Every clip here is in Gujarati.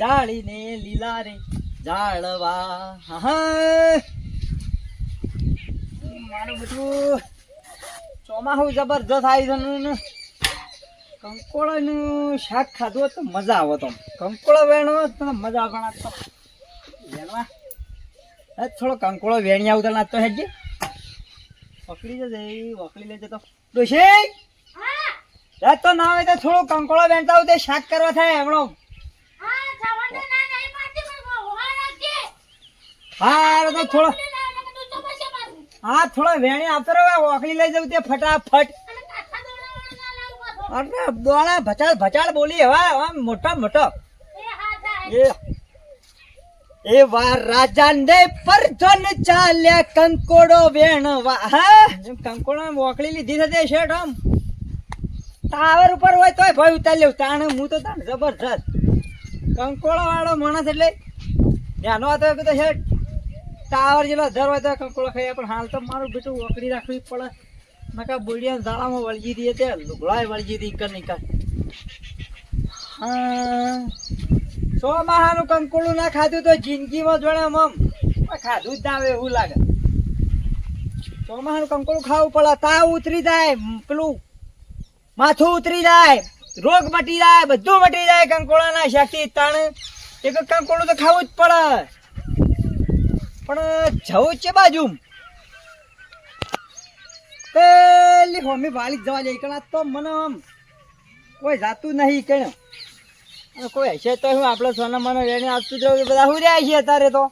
જાળીને લીલા રે જાળવા. મારું બધું ચોમાસું જબરજસ્ત આવી છે ને કંકોળાનું શાક ખાધું તો મજા આવે તો કંકોળો વેણો તને તો મજા આવે પણ આ તો વેણવા. થોડો કંકોળો વેણી આવતા ના તો હેડજે. પકડી જજે વકડી લેજે તો. ડોશી! રાત તો ના હોય તો થોડો કંકોળો વેણતા તો શાક કરવા થાય હમણો. હા તો થોડો હા થોડો વેણી આપતો રહ્યો ઓકલી લઈ જવું તે ફટાફટ. અરે દોડા ભચાળ ભચાળ બોલી હવે આમ મોટા મોટો. એ એ વા રાજા ને પર જન ચાલ્યા કંકોડો વેણવા. હા? કંકોડો મોકલી લીધી હતી શેઠ આમ. ટાવર ઉપર હોય તોય ભાઈ ઉતારી લેવું તાણે હું તો તાણ જબરજસ્ત. કંકોડો વાળો માણસ એટલે ધ્યાનો હતો કે તો શેઠ. ટાવર જેટલો ધર હોય તો કંકોડો ખાઈ પણ હાલ તો મારું બેટું વકડી રાખવી પડે. નકા બોડિયા ઝાડામાં વળગી દઈએ તે લુગડાય વળગી દી કર નીકળ હા. સો માહાનું કંકોળું ના ખાધું તો જિંદગીમાં જોડે આમ ખાધું જ ના આવે એવું લાગે. સો માહાનું કંકોડું ખાવું પડે. તાવ ઉતરી જાય, પેલું માથું ઉતરી જાય, રોગ મટી જાય, બધું મટી જાય કંકોળાના શક્તિ તણ. એક કંકોળું તો ખાવું જ પડે. પણ, જવું છે બાજુ પેલી હોમી વાલી જવા જઈ કણા તો મને આમ કોઈ જાતું નહીં કણ કોઈ હશે તો હું આપણે સોના મને એને આપતું જવું બધા હું રહ્યા છીએ અત્યારે તો?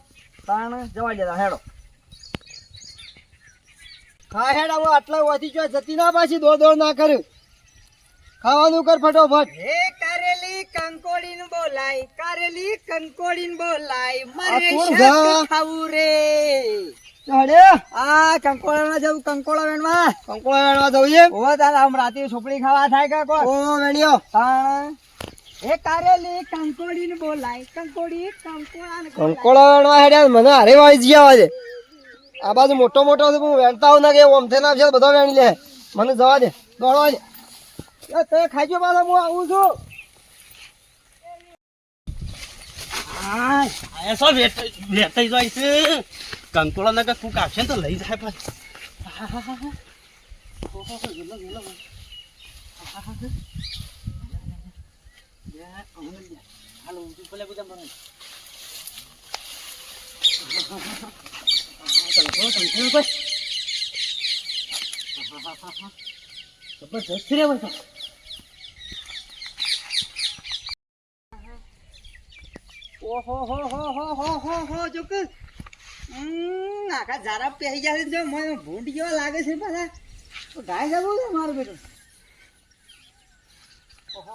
તાણ જવા જતા હેડો. હા, હેડ હું આટલા ઓછી જો જતી ના પાછી, દોડ દોડ ના કર્યું ખાવાનું કર ફટોફટ. હે કારેલી કંકોડી નું બોલાય કારેલી કંકોડી નું બોલાય મારે શાક? ખાવું રે. આ કંકોડા જવું વેણવા. કંકોળા વેણવા જવું એમ ઓ તારા આમ રાતે સોપડી ખાવા થાય કા કોઈ ઓ વેણ્યો. તાણ હે કારેલી કંકોડી બોલાયનું કંકોળા વેણવા હેડ્યા મને હારે વાળી આ બાજુ મોટો મોટો છે હું વેણતા હું ના કે ઓમથે ના છે બધો વેણી લે. મને જવા દે દોડવા દે. તે ખાજો પાછા હું આવું છું. આ સો વેટાઈ જાય છે. કંકોળા ના કુક આવશે ને તો લઈ જાય મને જબરજસ્ત રે બધા. ઓહો હો હો હો હો આખા ઝારા પહેરી છે જો મને ભૂંડ કેવા લાગે છે પાછા ગાય જવું છે મારું બેટું ઓહો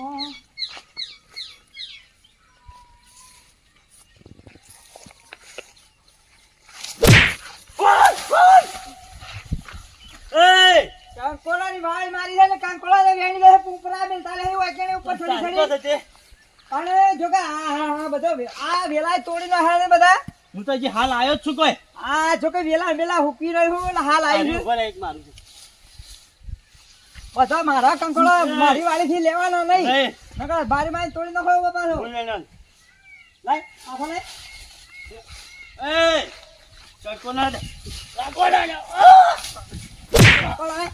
હો મારી છે ને કાંકોડાને વેણી લે પૂપરા બેન તાલે એવું વાંચણે ઉપર છોડી છોડી જો કે આ બધો આ વેલા તોડી નાખ્યા ને બધા હું તો હજી હાલ આવ્યો જ છું કોઈ આ જો કે વેલા વેલા હુકી રહ્યું એટલે હાલ આવી ગયો એક મારું. બધા મારા કંકોડા મારી વાળી થી લેવાના નહીં. નકર બારી માં તોડી નાખો પાછો લાય આખો લાય એ કંકોડા દે. કંકોડા દે. કંકોડા લાય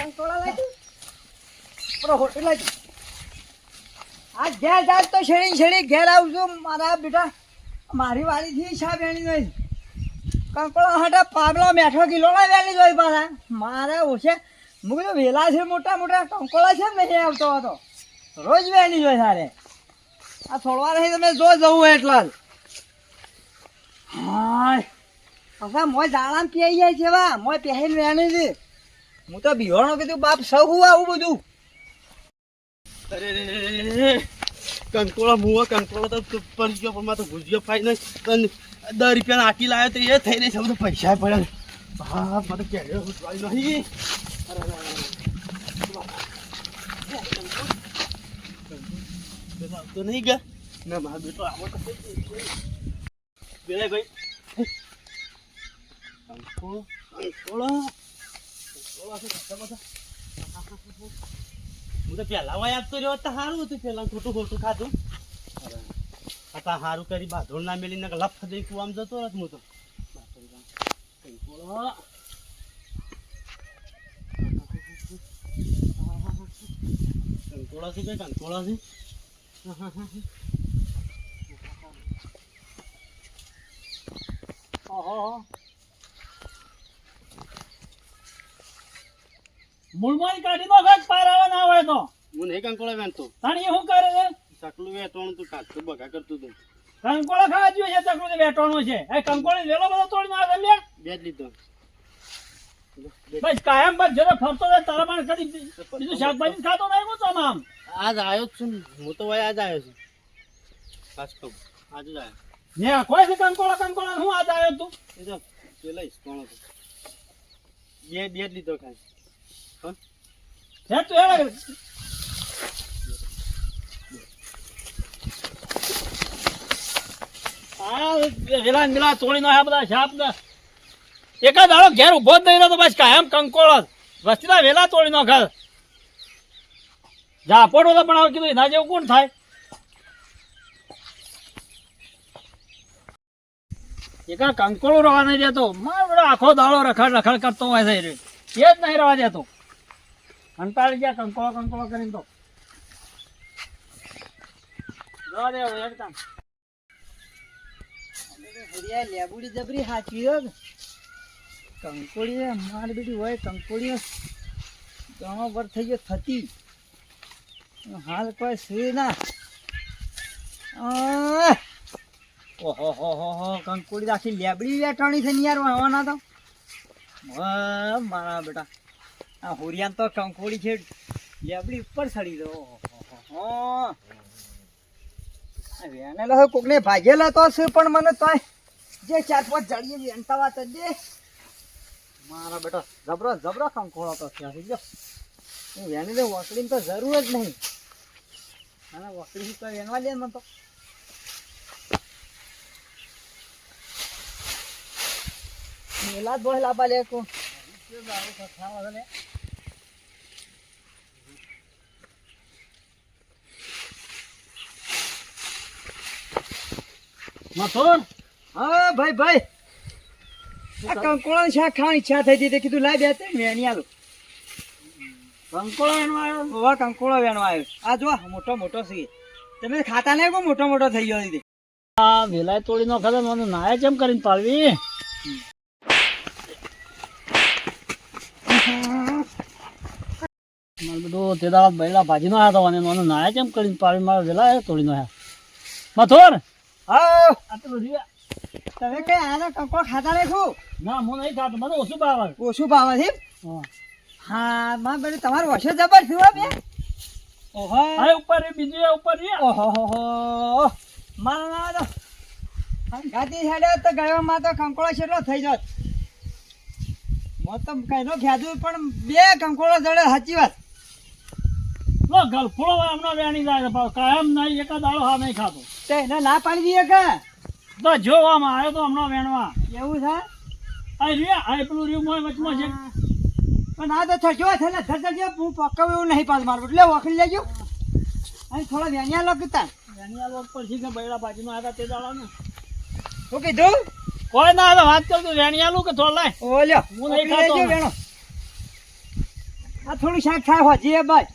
કંકોડા લાય પ્રો હોટલ લાય. આ ઘેર જાત તો છેડી છેડી ઘેર આવજો મારા બેટા, મારી વાળી થી શા વેણી નહીં કંકોડા હાટા પાગલો મેઠો કિલો ના વેલી જોઈ પાછા. મારે ઓછે. મું કીધું, વેલા છે મોટા મોટા કંકોળા છે ને નહીં આવતો હતો રોજ વેણી જોઈ સારે આ છોડવા રહી તમે જો જવું એટલા જ. હા મોય દાણા પી જાય છે વા મોય પહેરીને વેણી છે હું તો બિહોણો કીધું, બાપ સૌ હું આવું બધું. અરે. કંકોળા મુવા કંકોળા તો પડી ગયો પણ મારે તો ભૂજ્યો ફાઈ નહીં. દસ રૂપિયાના આટી લાવ્યો તો એ થઈ રહી છે બધું પૈસા પડ્યા હા મારે કેળ્યો ઉઠવાય નહીં. આવતો નહીં ગયા? ના, મારા બેટો આવો તો પેલા ભાઈ. કંકોળો કંકોળો કંકોળો. હું તો પેલા વાય આપતો તો સારું હતું. પેલા ખોટું ખોટું ખાધું. હતા સારું કરી બાધોડ ના મેલી ને લફ દઈ જતો રત હું તો. છે કે કંકોળો છે? ઓહો. મૂળમાંથી કાઢી નો ખાસ પાર આવે ના હોય તો હું નહીં કંકોળો વેણતો. તાણી શું કરે છે? ચકલું વેટવાનું તું કાચું બગા કરતું તું. કંકોળો ખાવા જોઈએ છે ચકલું વેટવાનું છે. એ કંકોળી વેલો બધો તોડીને આવે લે બે જ લીધો. બસ કાયમ બસ જરા ફરતો રહે તારા માણ કદી બીજું શાકભાજી ખાતો નહીં હું તમામ આજ આવ્યો જ છું હું તો ભાઈ આજ આવ્યો છું. પાછો આજ જ આવ્યો. ને કોઈ છે કંકોળો કંકોળો હું આજ આવ્યો તું? એ તો પેલા હિસકોણો હતો બે બે જ લીધો ખાલી. હં? વેલા ને તોડી નાખ્યા બધા શાપ ને એકાદ ઘેર ઊભો જ નહીં તો બસ કાયમ કંકોળો વસ્તીના વેલા તોડી નાખે ઝાપડો તો પણ કીધું એના જેવું કોણ થાય એકા કંકોળો રવા નહીં દેતો મારો આખો દાડો રખડ રખડ કરતો હોય છે એ જ નહીં રવા દેતો કંટાળી ગયા, કંકોળો કંકોળો કરીને તો. જવા દે હવે એકદમ. લેબુડી જબરી હાચવી હો કે. કંકોડી માર બેટી હોય કંકોડી ઘણો પર થઈ ગયો થતી. હાલ કોઈ સુઈ ના! ઓહો, હો હો હો કંકોડી આખી લેબડી વેટાણી છે ને યાર વાવાના તો. મારા બેટા. આ હુરિયાન તો કંકોડી છે, લેબડી ઉપર ચડી દો વેણેલો હોય કોકને ભાગેલો તો છે, પણ મને તોય જે ચાર પાંચ જડીએ વેણતા વાત દે. મારા બેટા, જબરો જબરો કંકોળો તો ત્યાંથી જો વેણીને વકડીને તો જરૂર જ નહીં. અને વકડી તો વેણવા દે મને તો. મેલા દોહ લાબા લે કો ભાઈ ભાઈ. આ કંકોળા શાક ખાવાની ઈચ્છા થઈ હતી કીધું લાય બે મેની વેણી આલું. કંકોળો એનો આવ્યો ઓવા કંકોળો વેણવા આવ્યો આ જો મોટો મોટો છે. તમે ખાતા નહીં મોટો મોટો થઈ ગયો આ વેલાય તોડી નો ખબર મને નાયા કેમ કરીને પાડવી. મારે બધું તે દાડા બૈડા ભાજી નો આવ્યા અને મને નાયા કેમ કરીને પાડી મારે વેલા તોડી નો આવ્યા મથુર? હા. આ તો તમે કઈ આના કંકોળ ખાતા નહીં ખું ના હું નહીં ખાતો મને ઓછું ભાવે. ઓછું ભાવે છે હા. હા માં બેટા તમારું વસો જબર થયું બે ઓહો. આ ઉપર એ બીજું ઉપર એ. ઓહો હો હો. મારા ના તો ગાતી છાડ્યો તો ગયોમાં તો કંકોળો છેલ્લો થઈ જાત. મોત તો કઈનો ખ્યાદું પણ બે કંકોળો જડે સાચી વાત. લો ગલફોળો હમણાં વેણી જાય છે કાયમ નહીં એકાદ દાડો હા નહીં ખાતો. તે એને ના પાડી દઈએ કે? તો જોવામાં આવ્યો તો હમણાં વેણવા. એવું છે? આ રહ્યા આ પેલું રહ્યું મોય વચમાં છે. પણ આ તો થજો છે ને ધરજો હું પકાવું એવું નહીં પાછું મારું. એટલે વખડી લેજો. અહીં થોડા વેણિયા લગતા વેણિયા લોક પછી કે બૈડા ભાજીમાં આવ્યા તે દાડા ને શું કીધું? કોઈ ના હવે વાત કરતું વેણિયાલું કે થોડા લાય. ઓ લ્યો હું નહીં ખાતો. વેણો. આ થોડું શાક થાય હોજી એ ભાઈ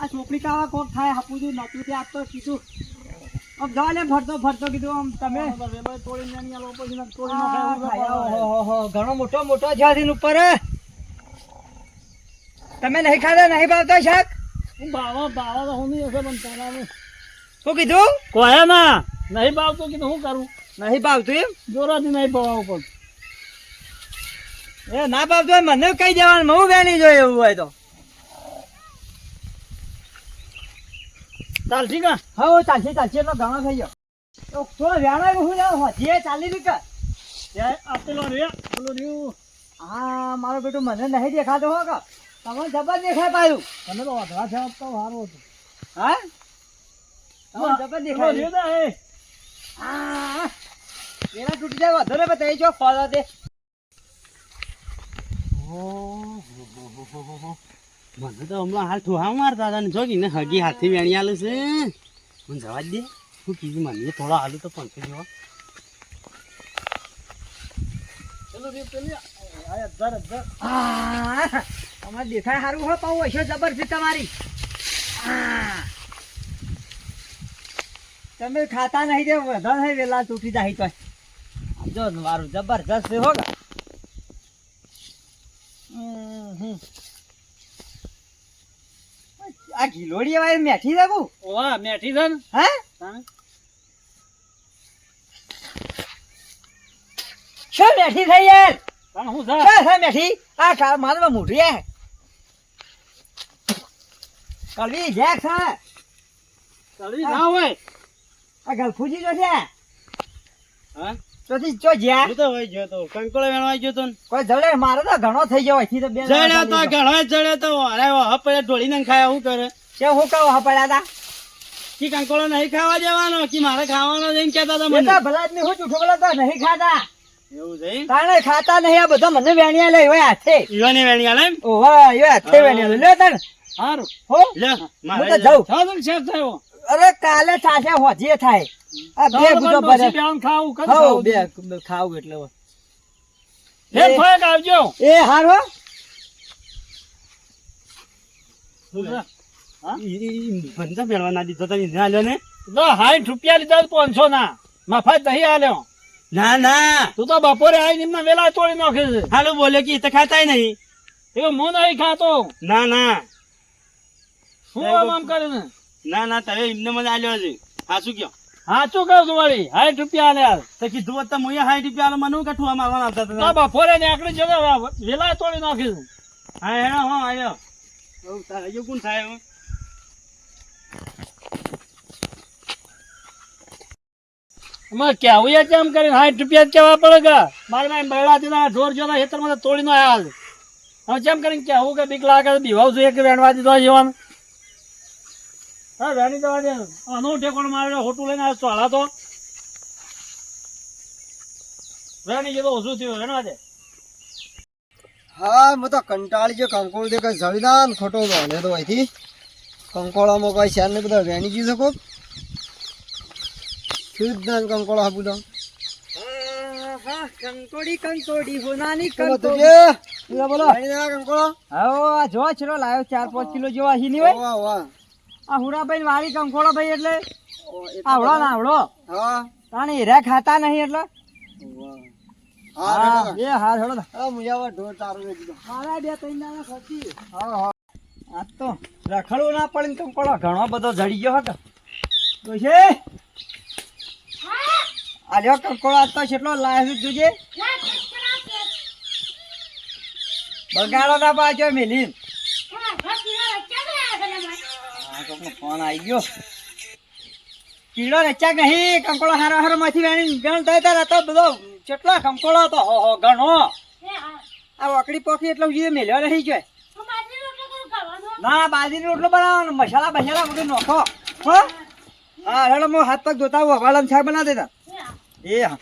આ છોકરી કાવા કોક થાય હાપું છું નતું તે આપતો કીધું. આમ જવા લે ફરતો ફરતો કીધું આમ તમે. હો, હો, ઘણો મોટો મોટો જ્યાંથી ઉપર હે. તમે નહીં ખાતા નહીં ભાવતા શાક? હું ભાવા ભાવા તો હું નહીં હશે પણ તારા શું કીધું? કોઈ ના નહીં ભાવતું કીધું શું કરું? નહીં ભાવતું એમ? જોરાથી નહીં ભાવવું પડતું એ ના ભાવતું હોય મને કઈ દેવાનું? હું વેણી જોઈએ એવું હોય તો. ચાલશી કા? હે ચાલશે ચાલશે એટલો ઘણો થઈ ગયો. તો થોડો વેણો હું જાઉં હજી ચાલી રી કે ત્યાં રે પેલો રહ્યું હા મારો બેટો મને નહીં દેખાતો હો કા. તમને જબર દેખાય પાયું તમે તો વધરા છે આપતો સારું હતું. હા? તમને જબર દેખાય. હા. પેલા તૂટી જાય વધુ ને બતાવી જો ફળ દે. મને તો હમણાં હાલ ઠોહા મારતા હતા ને જોગી ને હગી હાથી વેણી આલું છે. મને જવા જ દે. શું કીધું મને? થોડા હાલું તો પંખે જેવા. અમારે દેખાય સારું હો પાઉં હશો જબરજસ્ત તમારી. તમે ખાતા નહીં તે વધારે વેલા તૂટી જાય તો જો મારું જબરજસ્ત છે હો ગા. હમ, હમ. આ ગિલોડી વાય મેઠી રાખું વાહ મેઠી છે ને? હે શું મેઠી થઈ યાર પણ હું? શું છે મેઠી આ કા- મારવા મોઢી હે કલવી જેક છે કલવી ના હોય. આ ગલફુજી જો છે હા ચોથી ચો જ્યાં તો હોય ગયો તો કંકોળો વેણવા ગયો તો કોઈ જડે મારો તો ઘણો થઈ ગયો અહીંથી તો બે તો ઘણો તો અરે ઢોળીને ખાયા કરે? કે હું કહું હા પડ્યા હતા કે કંકોળો નહીં ખાવા દેવાનો કે મારે ખાવાનો એમ કહેતા હતા મને. ભલા જ નહીં હું જૂઠો તો નહીં ખાતા. એવું છે તાણે ખાતા નહીં આ બધા મને વેણિયા લે હોય હાથે. ઈવાની વેણી આલે એમ? ઓહો એ હાથે વેણિયા લે. લે તણ. હારું. હો લે મારે તો લે. જાઉં. થયો. અરે કાલે થાશે હોજે થાય. આ બે ગુજો ભરે. ખાવું, ખાવું? બે ખાવું એટલે. હે ફાક આવજો. એ હારો. ઈ મેળવા ના દીધો તને ના લ્યો ને. સાઠ રૂપિયા લીધા પાંચસો ના. મફત નહીં આલ્યો. ના ના. તું તો બપોરે આવીને નિમ વેલા તોડી નાખે છે. હાલો બોલે કે તો ખાતા નહીં. એવું હું નહીં ખાતો. ના ના. શું આમ આમ કરે ને ના ના તમે એમને મને આલ્યો છે સાચું કયો સાચું કહું છું વળી? સાઠ રૂપિયા આલ્યા તો કીધું હોત તો મુએ હાઈ રૂપિયા આલો મને કઠું આમાં આવવાના હતા? તમે બપોરે નીકળી જતો વેલા તોડી નાખે છે. હા હે હા આયો. હવ તારે હજુ કોણ થાય હવે એમાં કેવું એ કેમ કરીને સાઠ રૂપિયા કેવા પડે કે? મારે માં બૈડા દીધા ઢોર જોતા ખેતરમાં તોડી નો આવ્યા. હવે કેમ કરીને કેવું કે બીક લાગે બીવાવ છું એક વેણવા દીધો જીવન. હા વેણી દવા દે આનો ઠેકોણ મારે હોટું લઈને આવ્યો ચોળા તો. વેણી જેતો ઓછું થયું વેણવા દે. હા હું તો કંટાળી ગયો કંકોળ દે કઈ ખોટો વાંધે તો અહીંથી. કંકોળામાં કઈ શેર ને બધા વેણી ગયું શકો શુદ્ધ ના આપું તો કંકોડી કંકોડી હોનાની બોલો. કંકોળો? આ જો ચલો લાવ્યો ચાર પાંચ કિલો જેવા અહીં નહીં હોય. વાહ વાહ. આ હુરાભાઈ વાળી કંકોળો ભાઈ એટલે? આવડો ના આવડો. હા. તાણે હીરા ખાતા નહીં એટલે? હા હા રેડો. એ હા હેડો મુજાવા ઢોર તારો મારા બે ત્રણ દાણા ખર્ચી. હા હા. આજ તો રખડવું ના પડે ને કંકોડો ઘણો બધો જડી ગયો હતો. તો છે આ લ્યો કંકોડો આજ તો કેટલો લાવ્યો છે જોજે. બગાડો ના પાછો મેલી હા કોકનો ફોન આવી ગયો. કીડો રચ્યા નહીં? કંકોડો હારો હારો માંથી વેણી ગણ થાય તાર આ બધો. કેટલો કંકોડો હતો? હો હો ઘણો આ વકડી પોખી એટલો ઉજી મેલ્યો રહી જાય ના બાજરી રોટલો બનાવવાનો. મસાલા બસાલા બધું નોખો. હો? હા હેડો હું હાથ પગ ધોતા આવું. હવાળાનું શાક બનાવી દેતા એ હા.